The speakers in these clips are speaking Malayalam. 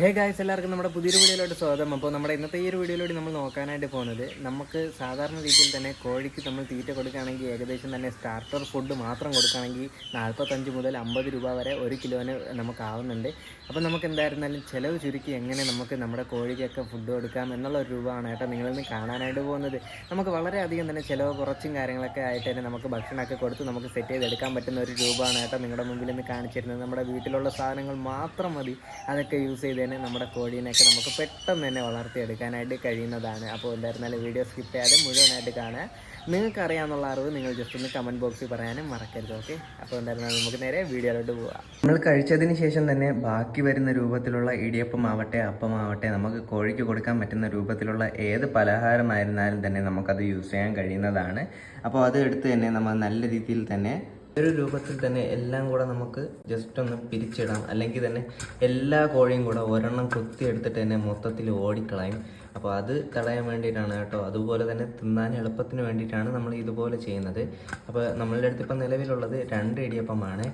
ഹേ ഗായ്സ് എല്ലാവർക്കും നമ്മുടെ പുതിയൊരു വീഡിയോയിലോട്ട് സ്വാഗതം. അപ്പോൾ നമ്മുടെ ഇന്നത്തെ ഈ ഒരു വീഡിയോയിലൂടെ നമ്മൾ നോക്കാനായിട്ട് പോകുന്നത് നമുക്ക് സാധാരണ രീതിയിൽ തന്നെ കോഴിക്ക് നമ്മൾ തീറ്റ കൊടുക്കുകയാണെങ്കിൽ ഏകദേശം തന്നെ സ്റ്റാർട്ടർ ഫുഡ് മാത്രം കൊടുക്കുകയാണെങ്കിൽ നാൽപ്പത്തഞ്ച് മുതൽ അമ്പത് രൂപ വരെ ഒരു കിലോന് നമുക്ക് ആവുന്നുണ്ട് അപ്പോൾ നമുക്ക് എന്തായിരുന്നാലും ചിലവ് ചുരുക്കി എങ്ങനെ നമുക്ക് നമ്മുടെ കോഴിക്കൊക്കെ ഫുഡ് കൊടുക്കാം എന്നുള്ള ഒരു രൂപമാണ് കേട്ടോ നിന്ന് കാണാനായിട്ട് പോകുന്നത്. നമുക്ക് വളരെയധികം തന്നെ ചിലവ് കുറച്ചും കാര്യങ്ങളൊക്കെ ആയിട്ട് തന്നെ നമുക്ക് ഭക്ഷണമൊക്കെ കൊടുത്ത് നമുക്ക് സെറ്റ് ചെയ്തെടുക്കാൻ പറ്റുന്ന ഒരു രൂപമാണ് കേട്ടോ നിങ്ങളുടെ മുമ്പിൽ നിന്ന് കാണിച്ചിരുന്നത്. നമ്മുടെ വീട്ടിലുള്ള സാധനങ്ങൾ മാത്രം മതി. അതൊക്കെ യൂസ് ചെയ്ത് തന്നെ നമ്മുടെ കോഴീനെയൊക്കെ നമുക്ക് പെട്ടെന്ന് തന്നെ വളർത്തിയെടുക്കാനായിട്ട് കഴിയുന്നതാണ്. അപ്പോൾ എന്തായിരുന്നാലും വീഡിയോ സ്കിപ്പ് ചെയ്യാതെ മുഴുവനായിട്ട് കാണുക. നിങ്ങൾക്ക് അറിയാമെന്നുള്ള അറിവ് നിങ്ങൾ ജസ്റ്റ് ഒന്ന് കമന്റ് ബോക്സിൽ പറയാനും മറക്കരുത് ഓക്കെ അപ്പോൾ എന്തായിരുന്നാലും നമുക്ക് നേരെ വീഡിയോയിലോട്ട് പോവാം. നമ്മൾ കഴിച്ചതിന് ശേഷം തന്നെ ബാക്കി വരുന്ന രൂപത്തിലുള്ള ഇടിയപ്പം ആവട്ടെ അപ്പം ആവട്ടെ നമുക്ക് കോഴിക്ക് കൊടുക്കാൻ പറ്റുന്ന രൂപത്തിലുള്ള ഏത് പലഹാരമായിരുന്നാലും തന്നെ നമുക്കത് യൂസ് ചെയ്യാൻ കഴിയുന്നതാണ്. അപ്പോൾ അത് എടുത്ത് തന്നെ നമ്മൾ നല്ല രീതിയിൽ തന്നെ ഒരു രൂപത്തിൽ തന്നെ എല്ലാം കൂടെ നമുക്ക് ജസ്റ്റ് ഒന്ന് പിരിച്ചിടാം. അല്ലെങ്കിൽ തന്നെ എല്ലാ കോഴിയും കൂടെ ഒരെണ്ണം കുത്തിയെടുത്തിട്ട് തന്നെ മൊത്തത്തിൽ ഓടിക്കളയും. അപ്പോൾ അത് തടയാൻ വേണ്ടിയിട്ടാണ് കേട്ടോ. അതുപോലെ തന്നെ തിന്നാൻ എളുപ്പത്തിന് വേണ്ടിയിട്ടാണ് നമ്മൾ ഇതുപോലെ ചെയ്യുന്നത്. അപ്പോൾ നമ്മളുടെ അടുത്ത് ഇപ്പം നിലവിലുള്ളത് രണ്ട് ഇടിയപ്പമാണ്.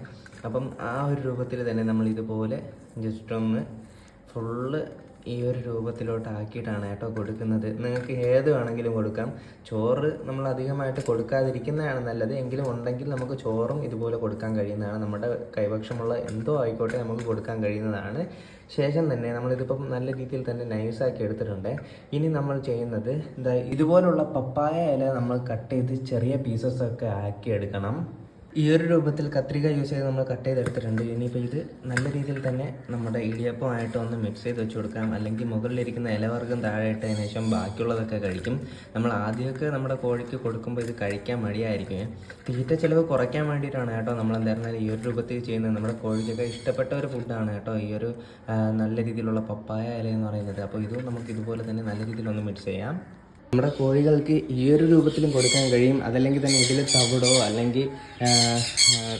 അപ്പം ആ ഒരു രൂപത്തിൽ തന്നെ നമ്മൾ ഇതുപോലെ ജസ്റ്റ് ഒന്ന് ഫുള്ള് ഈ ഒരു രൂപത്തിലോട്ട് ആക്കിയിട്ടാണ് കേട്ടോ കൊടുക്കുന്നത്. നിങ്ങൾക്ക് ഏത് വേണമെങ്കിലും കൊടുക്കാം. ചോറ് നമ്മൾ അധികമായിട്ട് കൊടുക്കാതിരിക്കുന്നതാണ് നല്ലത്. എങ്കിലും ഉണ്ടെങ്കിൽ നമുക്ക് ചോറും ഇതുപോലെ കൊടുക്കാൻ കഴിയുന്നതാണ്. നമ്മുടെ കൈപക്ഷമുള്ള എന്തോ ആയിക്കോട്ടെ നമുക്ക് കൊടുക്കാൻ കഴിയുന്നതാണ്. ശേഷം തന്നെ നമ്മളിതിപ്പം നല്ല രീതിയിൽ തന്നെ നൈസാക്കി എടുത്തിട്ടുണ്ട്. ഇനി നമ്മൾ ചെയ്യുന്നത് ഇതുപോലുള്ള പപ്പായ ഇല നമ്മൾ കട്ട് ചെയ്ത് ചെറിയ പീസസ് ഒക്കെ ആക്കി എടുക്കണം ഈ ഒരു രൂപത്തിൽ കത്രിക യൂസ് ചെയ്ത് നമ്മൾ കട്ട് ചെയ്തെടുത്തിട്ടുണ്ട്. ഇനിയിപ്പോൾ ഇത് നല്ല രീതിയിൽ തന്നെ നമ്മുടെ ഇടിയപ്പമായിട്ട് ഒന്ന് മിക്സ് ചെയ്ത് വെച്ച് കൊടുക്കാം. അല്ലെങ്കിൽ മുകളിലിരിക്കുന്ന ഇലവർഗം താഴെ ഇട്ടതിന് ശേഷം ബാക്കിയുള്ളതൊക്കെ കഴിക്കും. നമ്മൾ ആദ്യമൊക്കെ നമ്മുടെ കോഴിക്ക് കൊടുക്കുമ്പോൾ ഇത് കഴിക്കാൻ മടിയായിരിക്കും. തീറ്റ ചിലവ് കുറയ്ക്കാൻ വേണ്ടിയിട്ടാണ് കേട്ടോ നമ്മൾ എന്തായിരുന്നാലും ഈ ഒരു രൂപത്തിൽ ചെയ്യുന്നത്. നമ്മുടെ കോഴിക്കൊക്കെ ഇഷ്ടപ്പെട്ട ഒരു ഫുഡാണ് കേട്ടോ ഈ ഒരു നല്ല രീതിയിലുള്ള പപ്പായ ഇല എന്ന് പറയുന്നത്. അപ്പോൾ ഇതും നമുക്ക് ഇതുപോലെ തന്നെ നല്ല രീതിയിലൊന്ന് മിക്സ് ചെയ്യാം. നമ്മുടെ കോഴികൾക്ക് ഈ ഒരു രൂപത്തിലും കൊടുക്കാൻ കഴിയും. അതല്ലെങ്കിൽ തന്നെ ഇതിൽ തവിടോ അല്ലെങ്കിൽ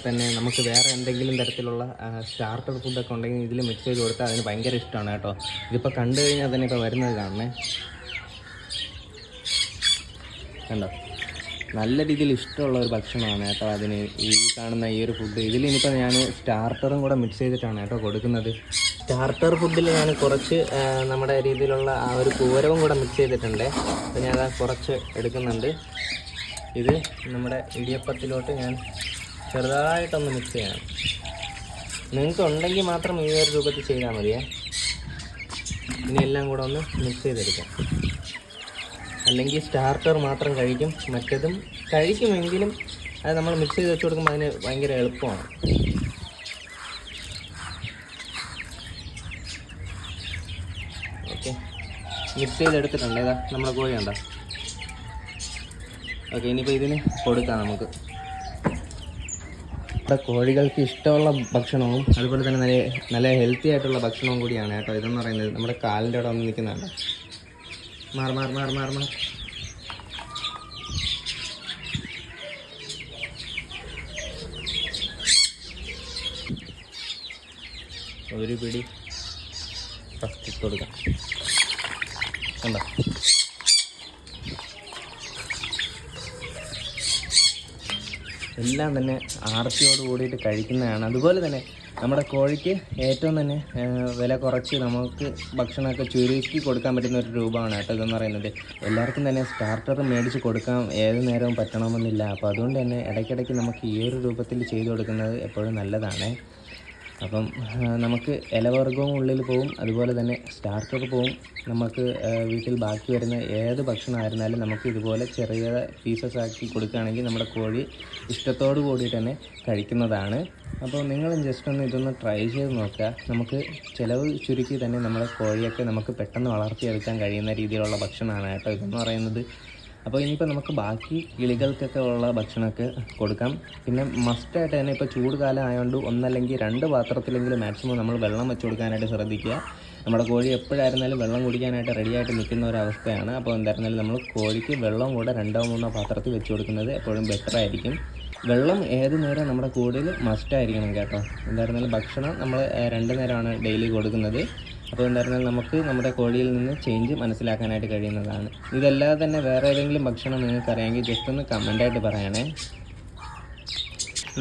തന്നെ നമുക്ക് വേറെ എന്തെങ്കിലും തരത്തിലുള്ള സ്റ്റാർട്ടർ ഫുഡൊക്കെ ഉണ്ടെങ്കിൽ ഇതിൽ മിക്സ് ചെയ്ത് കൊടുത്താൽ അതിന് ഭയങ്കര ഇഷ്ടമാണ് കേട്ടോ. ഇതിപ്പോൾ കണ്ടു കഴിഞ്ഞാൽ തന്നെ ഇപ്പോൾ വരുന്നത് കാണണേ. കണ്ടോ? നല്ല രീതിയിൽ ഇഷ്ടമുള്ള ഒരു ഭക്ഷണമാണ് കേട്ടോ അതിന് ഈ കാണുന്ന ഈ ഒരു ഫുഡ് ഇതിൽ ഇനിയിപ്പോൾ ഞാൻ സ്റ്റാർട്ടറും കൂടെ മിക്സ് ചെയ്തിട്ടാണ് കേട്ടോ കൊടുക്കുന്നത്. സ്റ്റാർട്ടർ ഫുഡിൽ ഞാൻ കുറച്ച് നമ്മുടെ രീതിയിലുള്ള ആ ഒരു പൂരവും കൂടെ മിക്സ് ചെയ്തിട്ടുണ്ട്. അപ്പോൾ ഞാൻ അത് കുറച്ച് എടുക്കുന്നുണ്ട്. ഇത് നമ്മുടെ ഇടിയപ്പത്തിലോട്ട് ഞാൻ ചെറുതായിട്ടൊന്ന് മിക്സ് ചെയ്യണം. നിങ്ങൾക്ക് ഉണ്ടെങ്കിൽ മാത്രം ഈ ഒരു രൂപത്തിൽ ചെയ്താൽ മതിയേ. ഇനി എല്ലാം കൂടെ ഒന്ന് മിക്സ് ചെയ്തെടുക്കാം. അല്ലെങ്കിൽ സ്റ്റാർട്ടർ മാത്രം കഴിക്കും. മറ്റതും കഴിക്കുമെങ്കിലും അത് നമ്മൾ മിക്സ് ചെയ്ത് വെച്ച് കൊടുക്കുമ്പോൾ അതിന് ഭയങ്കര എളുപ്പമാണ്. ഓക്കെ. മിക്സ് ചെയ്തെടുത്തിട്ടുണ്ട് ഏതാ നമ്മുടെ കോഴി ഉണ്ടോ ഓക്കെ ഇനിയിപ്പോൾ ഇതിന് കൊടുക്കാം നമുക്ക്. ഇവിടെ കോഴികൾക്ക് ഇഷ്ടമുള്ള ഭക്ഷണവും അതുപോലെ തന്നെ നല്ല നല്ല ഹെൽത്തി ആയിട്ടുള്ള ഭക്ഷണവും കൂടിയാണ് കേട്ടോ. ഇതെന്ന് പറയുന്നത് നമ്മുടെ കാലിന്റെ അവിടെ വന്ന് നിൽക്കുന്നതാണ് മാറി മാറി മാറി മാറി മാറി. ഒരു പിടി. ഇട്ട് കൊടുക്കാം കണ്ടോ? എല്ലാം തന്നെ ആർത്തിയോട് കൂടിയിട്ട് കഴിക്കുന്നതാണ്. അതുപോലെ തന്നെ നമ്മുടെ കോഴിക്ക് ഏറ്റവും തന്നെ വില കുറച്ച് നമുക്ക് ഭക്ഷണമൊക്കെ ചുരുക്കി കൊടുക്കാൻ പറ്റുന്ന ഒരു രൂപമാണ് കേട്ടോ ഇതെന്ന് പറയുന്നത്. എല്ലാവർക്കും തന്നെ സ്റ്റാർട്ടർ മേടിച്ച് കൊടുക്കാൻ ഏത് നേരവും പറ്റണമെന്നില്ല. അപ്പോൾ അതുകൊണ്ട് തന്നെ ഇടയ്ക്കിടയ്ക്ക് നമുക്ക് ഈ ഒരു രൂപത്തിൽ ചെയ്തു കൊടുക്കുന്നത് എപ്പോഴും നല്ലതാണ്. അപ്പം നമുക്ക് ഇലവർഗവും ഉള്ളിൽ പോവും അതുപോലെ തന്നെ സ്റ്റാർട്ടർ പോവും. നമുക്ക് വീട്ടിൽ ബാക്കി വരുന്ന ഏത് ഭക്ഷണമായിരുന്നാലും നമുക്ക് ഇതുപോലെ ചെറിയ പീസസ് ആക്കി കൊടുക്കുകയാണെങ്കിൽ നമ്മുടെ കോഴി ഇഷ്ടത്തോടു കൂടി തന്നെ കഴിക്കുന്നതാണ്. അപ്പോൾ നിങ്ങളും ജസ്റ്റ് ഒന്ന് ഇതൊന്ന് ട്രൈ ചെയ്ത് നോക്കുക. നമുക്ക് ചിലവ് ചുരുക്കി തന്നെ നമ്മുടെ കോഴിയൊക്കെ നമുക്ക് പെട്ടെന്ന് വളർത്തിയെടുക്കാൻ കഴിയുന്ന രീതിയിലുള്ള ഭക്ഷണമാണ് കേട്ടോ ഇതെന്ന് പറയുന്നത്. അപ്പോൾ ഇനിയിപ്പോൾ നമുക്ക് ബാക്കി കിളികൾക്കൊക്കെ ഉള്ള ഭക്ഷണമൊക്കെ കൊടുക്കാം. പിന്നെ മസ്റ്റായിട്ട് തന്നെ ഇപ്പോൾ ചൂട് കാലം ആയതുകൊണ്ട് ഒന്നല്ലെങ്കിൽ രണ്ട് പാത്രത്തിലെങ്കിലും മാക്സിമം നമ്മൾ വെള്ളം വെച്ച് കൊടുക്കാനായിട്ട് ശ്രദ്ധിക്കുക. നമ്മുടെ കോഴി എപ്പോഴായിരുന്നാലും വെള്ളം കുടിക്കാനായിട്ട് റെഡിയായിട്ട് നിൽക്കുന്ന ഒരു അവസ്ഥയാണ്. അപ്പോൾ എന്തായിരുന്നാലും നമ്മൾ കോഴിക്ക് വെള്ളം കൂടെ രണ്ടോ മൂന്നോ പാത്രത്തിൽ വെച്ച് കൊടുക്കുന്നത് എപ്പോഴും ബെറ്റർ ആയിരിക്കും. വെള്ളം ഏത് നേരം നമ്മുടെ കൂടുതൽ മസ്റ്റായിരിക്കണം കേട്ടോ. എന്തായിരുന്നാലും ഭക്ഷണം നമ്മൾ രണ്ട് നേരമാണ് ഡെയിലി കൊടുക്കുന്നത്. അപ്പോൾ എന്തായിരുന്നാലും നമുക്ക് നമ്മുടെ കോഴിയിൽ നിന്ന് ചേഞ്ച് മനസ്സിലാക്കാനായിട്ട് കഴിയുന്നതാണ്. ഇതല്ലാതെ തന്നെ വേറെ ഏതെങ്കിലും ഭക്ഷണം നിങ്ങൾക്ക് അറിയാമെങ്കിൽ ജസ്റ്റ് ഒന്ന് കമന്റായിട്ട് പറയണേ.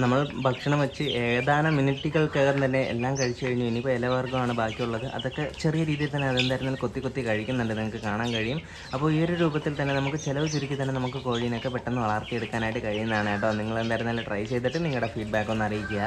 നമ്മൾ ഭക്ഷണം വെച്ച് ഏതാനും മിനിറ്റുകൾക്കകം തന്നെ എല്ലാം കഴിച്ചു കഴിഞ്ഞു. ഇനിയിപ്പോൾ ഇലവർഗമാണ് ബാക്കിയുള്ളത്. അതൊക്കെ ചെറിയ രീതിയിൽ തന്നെ അതെന്തായിരുന്നാലും കൊത്തി കൊത്തി കഴിക്കുന്നുണ്ട്. നിങ്ങൾക്ക് കാണാൻ കഴിയും. അപ്പോൾ ഈ ഒരു രൂപത്തിൽ തന്നെ നമുക്ക് ചിലവ് ചുരുക്കി തന്നെ നമുക്ക് കോഴീനൊക്കെ പെട്ടെന്ന് വളർത്തിയെടുക്കാനായിട്ട് കഴിയുന്നതാണ് കേട്ടോ. നിങ്ങൾ എന്തായിരുന്നാലും ട്രൈ ചെയ്തിട്ട് നിങ്ങളുടെ ഫീഡ്ബാക്ക് ഒന്ന് അറിയിക്കുക.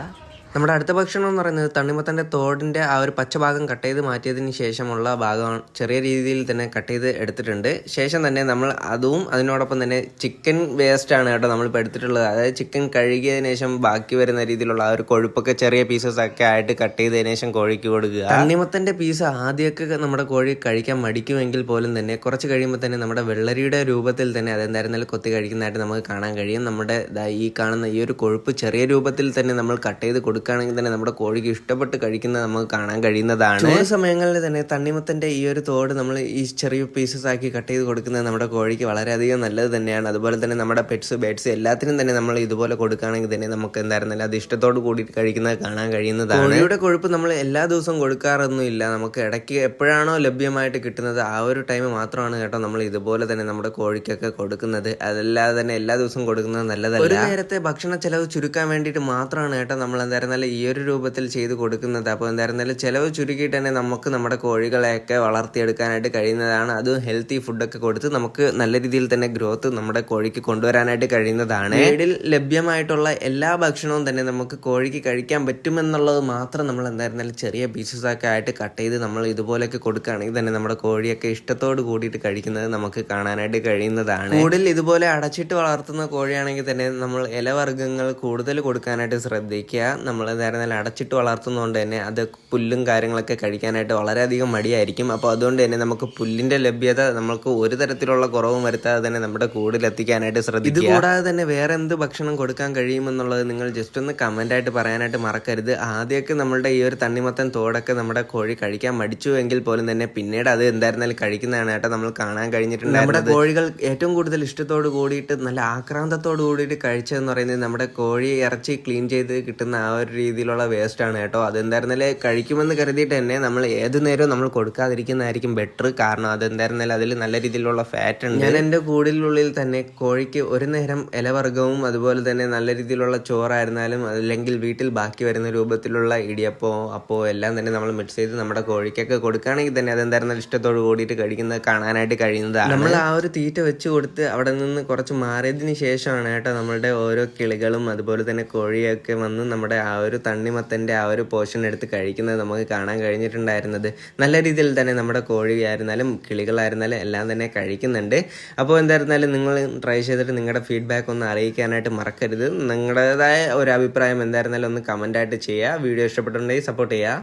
നമ്മുടെ അടുത്ത ഭക്ഷണം എന്ന് പറയുന്നത് തണ്ണിമത്തന്റെ തോടിന്റെ ആ ഒരു പച്ച ഭാഗം കട്ട് ചെയ്ത് മാറ്റിയതിന് ശേഷമുള്ള ഭാഗമാണ്. ചെറിയ രീതിയിൽ തന്നെ കട്ട് ചെയ്ത് എടുത്തിട്ടുണ്ട്. ശേഷം തന്നെ നമ്മൾ അതും അതിനോടൊപ്പം തന്നെ ചിക്കൻ വേസ്റ്റ് ആണ് കേട്ടോ നമ്മളിപ്പോൾ എടുത്തിട്ടുള്ളത്. അതായത് ചിക്കൻ കഴുകിയതിന് ശേഷം ബാക്കി വരുന്ന രീതിയിലുള്ള ആ ഒരു കൊഴുപ്പൊക്കെ ചെറിയ പീസസ് ഒക്കെ ആയിട്ട് കട്ട് ചെയ്തതിന് ശേഷം കോഴിക്ക് കൊടുക്കുക. തണ്ണിമത്തന്റെ പീസ് ആദ്യമൊക്കെ നമ്മുടെ കോഴി കഴിക്കാൻ മടിക്കുമെങ്കിൽ പോലും തന്നെ കുറച്ച് കഴിയുമ്പോൾ തന്നെ നമ്മുടെ വെള്ളരിയുടെ രൂപത്തിൽ തന്നെ അതെന്തായിരുന്നാലും കൊത്തി കഴിക്കുന്നതായിട്ട് നമുക്ക് കാണാൻ കഴിയും. നമ്മുടെ ഈ കാണുന്ന ഈ ഒരു കൊഴുപ്പ് ചെറിയ രൂപത്തിൽ തന്നെ നമ്മൾ കട്ട് ചെയ്ത് കൊടുക്കുകയാണെങ്കിൽ തന്നെ നമ്മുടെ കോഴിക്ക് ഇഷ്ടപ്പെട്ട് കഴിക്കുന്നത് നമുക്ക് കാണാൻ കഴിയുന്നതാണ്. ചില സമയങ്ങളിൽ തന്നെ തണ്ണിമത്തന്റെ ഈ ഒരു തോട് നമ്മൾ ഈ ചെറിയ പീസസ് ആക്കി കട്ട് ചെയ്ത് കൊടുക്കുന്നത് നമ്മുടെ കോഴിക്ക് വളരെയധികം നല്ലത് തന്നെയാണ്. അതുപോലെ തന്നെ നമ്മുടെ പെറ്റ്സ് ബേഡ്സ് എല്ലാത്തിനും തന്നെ നമ്മൾ ഇതുപോലെ കൊടുക്കുകയാണെങ്കിൽ തന്നെ നമുക്ക് എന്തായിരുന്നില്ല അത് ഇഷ്ടത്തോട് കൂടി കഴിക്കുന്നത് കാണാൻ കഴിയുന്നതാണ്. കോഴിയുടെ കൊഴുപ്പ് നമ്മൾ എല്ലാ ദിവസവും കൊടുക്കാറൊന്നും ഇല്ല. നമുക്ക് ഇടയ്ക്ക് എപ്പോഴാണോ ലഭ്യമായിട്ട് കിട്ടുന്നത് ആ ഒരു ടൈം മാത്രമാണ് കേട്ടോ നമ്മൾ ഇതുപോലെ തന്നെ നമ്മുടെ കോഴിക്കൊക്കെ കൊടുക്കുന്നത്. അതല്ലാതെ തന്നെ എല്ലാ ദിവസവും കൊടുക്കുന്നത് നല്ലതല്ല. ഒരു നേരത്തെ ഭക്ഷണ ചെലവ് ചുരുക്കാൻ വേണ്ടിയിട്ട് മാത്രമാണ് കേട്ടോ നമ്മൾ എന്തായിരുന്നാലും ഈ ഒരു രൂപത്തിൽ ചെയ്ത് കൊടുക്കുന്നത്. അപ്പോൾ എന്തായിരുന്നാലും ചിലവ് ചുരുക്കിയിട്ട് തന്നെ നമുക്ക് നമ്മുടെ കോഴികളെയൊക്കെ വളർത്തിയെടുക്കാനായിട്ട് കഴിയുന്നതാണ്. അതും ഹെൽത്തി ഫുഡൊക്കെ കൊടുത്ത് നമുക്ക് നല്ല രീതിയിൽ തന്നെ ഗ്രോത്ത് നമ്മുടെ കോഴിക്ക് കൊണ്ടുവരാനായിട്ട് കഴിയുന്നതാണ്. വീടിൽ ലഭ്യമായിട്ടുള്ള എല്ലാ ഭക്ഷണവും തന്നെ നമുക്ക് കോഴിക്ക് കഴിക്കാൻ പറ്റുമെന്നുള്ളത് മാത്രം നമ്മൾ എന്തായിരുന്നാലും ചെറിയ പീസസ് ഒക്കെ ആയിട്ട് കട്ട് ചെയ്ത് നമ്മൾ ഇതുപോലെയൊക്കെ കൊടുക്കുകയാണെങ്കിൽ തന്നെ നമ്മുടെ കോഴിയൊക്കെ ഇഷ്ടത്തോട് കൂടിയിട്ട് കഴിക്കുന്നത് നമുക്ക് കാണാനായിട്ട് കഴിയുന്നതാണ്. കൂടുതൽ ഇതുപോലെ അടച്ചിട്ട് വളർത്തുന്ന കോഴിയാണെങ്കിൽ തന്നെ നമ്മൾ ഇലവർഗങ്ങൾ കൂടുതൽ കൊടുക്കാനായിട്ട് ശ്രദ്ധിക്കുക. നമ്മൾ നേരെ നല്ല അടച്ചിട്ട് വളർത്തുന്നതുകൊണ്ട് തന്നെ അത് പുല്ലും കാര്യങ്ങളൊക്കെ കഴിക്കാനായിട്ട് വളരെയധികം മടിയായിരിക്കും. അപ്പോൾ അതുകൊണ്ട് തന്നെ നമുക്ക് പുല്ലിന്റെ ലഭ്യത നമുക്ക് ഒരു തരത്തിലുള്ള കുറവും വരുത്താതെ തന്നെ നമ്മുടെ കൂടിലെത്തിക്കാനായിട്ട് ശ്രദ്ധിക്കുക. ഇത് കൂടാതെ തന്നെ വേറെ എന്ത് ഭക്ഷണം കൊടുക്കാൻ കഴിയുമെന്നുള്ളത് നിങ്ങൾ ജസ്റ്റ് ഒന്ന് കമന്റായിട്ട് പറയാനായിട്ട് മറക്കരുത്. ആദ്യമൊക്കെ നമ്മളുടെ ഈ ഒരു തണ്ണിമത്തൻ തോടൊക്കെ നമ്മുടെ കോഴി കഴിക്കാൻ മടിച്ചു എങ്കിൽ പോലും തന്നെ പിന്നീട് അത് എന്തായിരുന്നാലും കഴിക്കുന്നതാണ് കേട്ടോ നമ്മൾ കാണാൻ കഴിഞ്ഞിട്ടുണ്ട് നമ്മുടെ കോഴികൾ ഏറ്റവും കൂടുതൽ ഇഷ്ടത്തോട് കൂടിയിട്ട് നല്ല ആക്രാന്തത്തോട് കൂടിയിട്ട് കഴിച്ചതെന്ന് പറയുന്നത് നമ്മുടെ കോഴി ഇറച്ചി ക്ലീൻ ചെയ്ത് കിട്ടുന്ന ആ ഒരു രീതിയിലുള്ള വേസ്റ്റ് ആണ് കേട്ടോ. അതെന്തായിരുന്നാലേ കഴിക്കുമെന്ന് കരുതിയിട്ട് തന്നെ നമ്മൾ ഏത് നേരവും നമ്മൾ കൊടുക്കാതിരിക്കുന്നതായിരിക്കും ബെറ്റർ കാരണം അതെന്തായിരുന്നാലും അതിൽ നല്ല രീതിയിലുള്ള ഫാറ്റ് ഉണ്ട്. ഞാൻ എന്റെ കൂടിലുള്ളിൽ തന്നെ കോഴിക്ക് ഒരു നേരം ഇലവർഗവും അതുപോലെ തന്നെ നല്ല രീതിയിലുള്ള ചോറായിരുന്നാലും അല്ലെങ്കിൽ വീട്ടിൽ ബാക്കി വരുന്ന രൂപത്തിലുള്ള ഇടിയപ്പോ അപ്പോ എല്ലാം തന്നെ നമ്മൾ മിക്സ് ചെയ്ത് നമ്മുടെ കോഴിക്കൊക്കെ കൊടുക്കുകയാണെങ്കിൽ തന്നെ അതെന്തായിരുന്നാലും ഇഷ്ടത്തോട് കൂടിയിട്ട് കഴിക്കുന്നത് കാണാനായിട്ട് കഴിയുന്നതാണ്. നമ്മൾ ആ ഒരു തീറ്റ വെച്ച് കൊടുത്ത് അവിടെ നിന്ന് കുറച്ച് മാറിയതിന് ശേഷമാണ് കേട്ടോ നമ്മളുടെ ഓരോ കിളികളും അതുപോലെ തന്നെ കോഴിയൊക്കെ വന്ന് നമ്മുടെ ആ ഒരു തണ്ണിമത്തന്റെ ആ ഒരു പോർഷൻ എടുത്ത് കഴിക്കുന്നത് നമുക്ക് കാണാൻ കഴിഞ്ഞിട്ടുണ്ടായിരുന്നത്. നല്ല രീതിയിൽ തന്നെ നമ്മുടെ കോഴിയായിരുന്നാലും കിളികളായിരുന്നാലും എല്ലാം തന്നെ കഴിക്കുന്നുണ്ട്. അപ്പോൾ എന്തായിരുന്നാലും നിങ്ങൾ ട്രൈ ചെയ്തിട്ട് നിങ്ങളുടെ ഫീഡ്ബാക്ക് ഒന്ന് അറിയിക്കാനായിട്ട് മറക്കരുത്. നിങ്ങളുടേതായ ഒരു അഭിപ്രായം എന്തായിരുന്നാലും ഒന്ന് കമന്റായിട്ട് ചെയ്യുക. വീഡിയോ ഇഷ്ടപ്പെട്ടിട്ടുണ്ടെങ്കിൽ സപ്പോർട്ട് ചെയ്യുക.